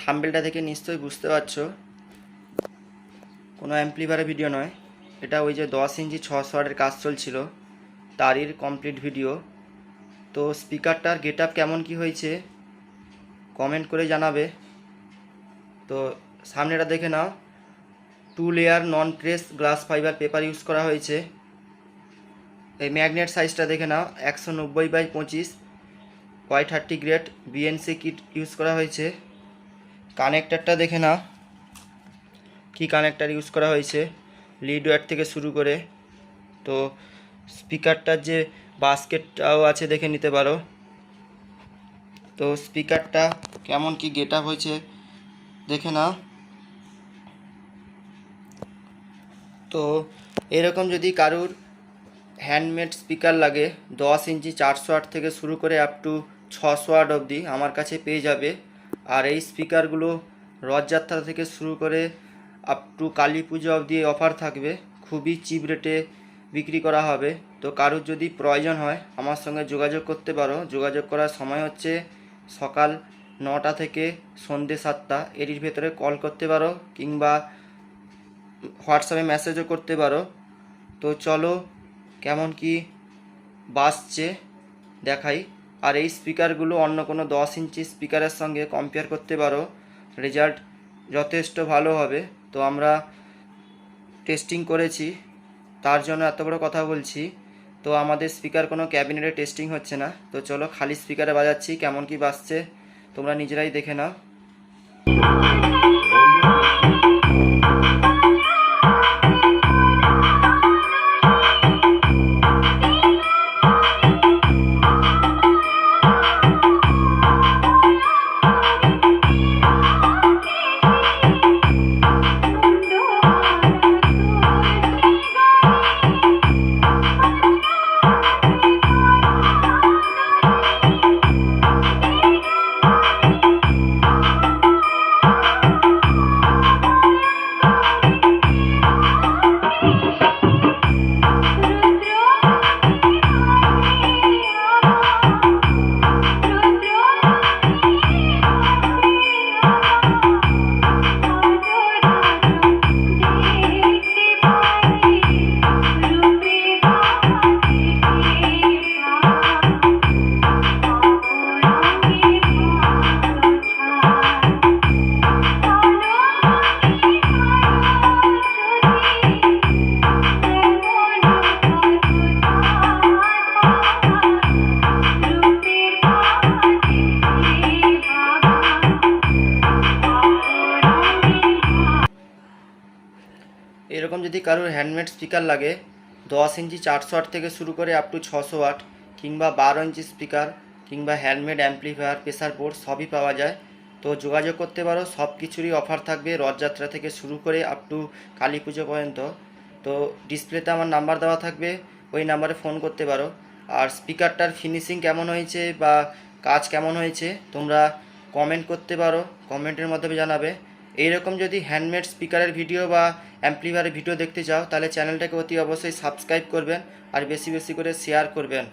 থাম্বেলটা দেখে নিশ্চয়ই বুঝতে পারছ। কোনো অ্যাম্প্লিফায়ারের ভিডিও নয়। এটা ওই যে দশ ইঞ্চি ছশো ওয়াটের কাজ চলছিল, তারই কমপ্লিট ভিডিও তো স্পিকারটার গেট আপ কেমন কি হয়েছে কমেন্ট করে জানাবে। তো সামনেটা দেখে নাও। Two layer non press glass fibre paper use করা হয়েছে। এই ম্যাগনেট সাইজটা দেখে নাও, একশো নব্বই বাই পঁচিশ। Y thirty grade BNC kit use করা হয়েছে। কানেক্টারটা দেখে নাও। কি কানেক্টার ইউজ করা হয়েছে? লিড ওয়্যার থেকে শুরু করে। তো স্পিকারটার যে বাস্কেটটাও আছে দেখে নিতে পারো। তো স্পিকারটা কেমন কি গেট আপ হয়েছে দেখে নাও। তো এরকম যদি কারুর হ্যান্ডমেড স্পিকার লাগে, দশ ইঞ্চি চারশো আট থেকে শুরু করে আপ টু ছশো আট অবধি আমার কাছে পেয়ে যাবে। আর এই স্পিকারগুলো রথযাত্রা থেকে শুরু করে আপ টু কালী পুজো অবধি অফার থাকবে। খুবই চিপ রেটে বিক্রি করা হবে। তো কারুর যদি প্রয়োজন হয়, আমার সঙ্গে যোগাযোগ করতে পারো। যোগাযোগ করার সময় হচ্ছে সকাল নটা থেকে সন্ধে সাতটা। এরির ভেতরে কল করতে পারো কিংবা হোয়াটসঅ্যাপে মেসেজও করতে পারো। তো চলো কেমন কি বাসছে দেখাই। আর এই স্পিকারগুলো অন্য কোনো দশ ইঞ্চি স্পিকারের সঙ্গে কম্পেয়ার করতে পারো। রেজাল্ট যথেষ্ট ভালো হবে। তো আমরা টেস্টিং করেছি। তার জন্য এত বড় কথা বলছি। তো আমাদের স্পিকার কোনো ক্যাবিনেটে টেস্টিং হচ্ছে না। তো চলো খালি স্পিকারে বাজাচ্ছি। কেমন কি বাজছে তোমরা নিজেরাই দেখে নাও। এরকম যদি কারোর হ্যান্ডমেড স্পিকার লাগে, দশ ইঞ্চি, চারশো আট থেকে শুরু করে আপ টু ছশো আট, কিংবা বারো ইঞ্চি স্পিকার কিংবা হ্যান্ডমেড অ্যাম্প্লিফায়ার প্রেসার বোর্ড সবই পাওয়া যায়। তো যোগাযোগ করতে পারো, সব কিছুরই অফার থাকবে রথযাত্রা থেকে শুরু করে আপ টু কালী পুজো পর্যন্ত। তো ডিসপ্লেতে আমার নাম্বার দেওয়া থাকবে, ওই নাম্বারে ফোন করতে পারো। আর স্পিকারটার ফিনিশিং কেমন হয়েছে বা কাজ কেমন হয়েছে, তোমরা কমেন্ট করতে পারো কমেন্টের মাধ্যমে জানাবে। এইরকম যদি হ্যান্ডমেড স্পিকারের ভিডিও বা অ্যাম্পলিফায়ারের ভিডিও দেখতে চাও, তাহলে চ্যানেলটাকে অতি অবশ্যই সাবস্ক্রাইব করবেন আর বেশি বেশি করে শেয়ার করবেন।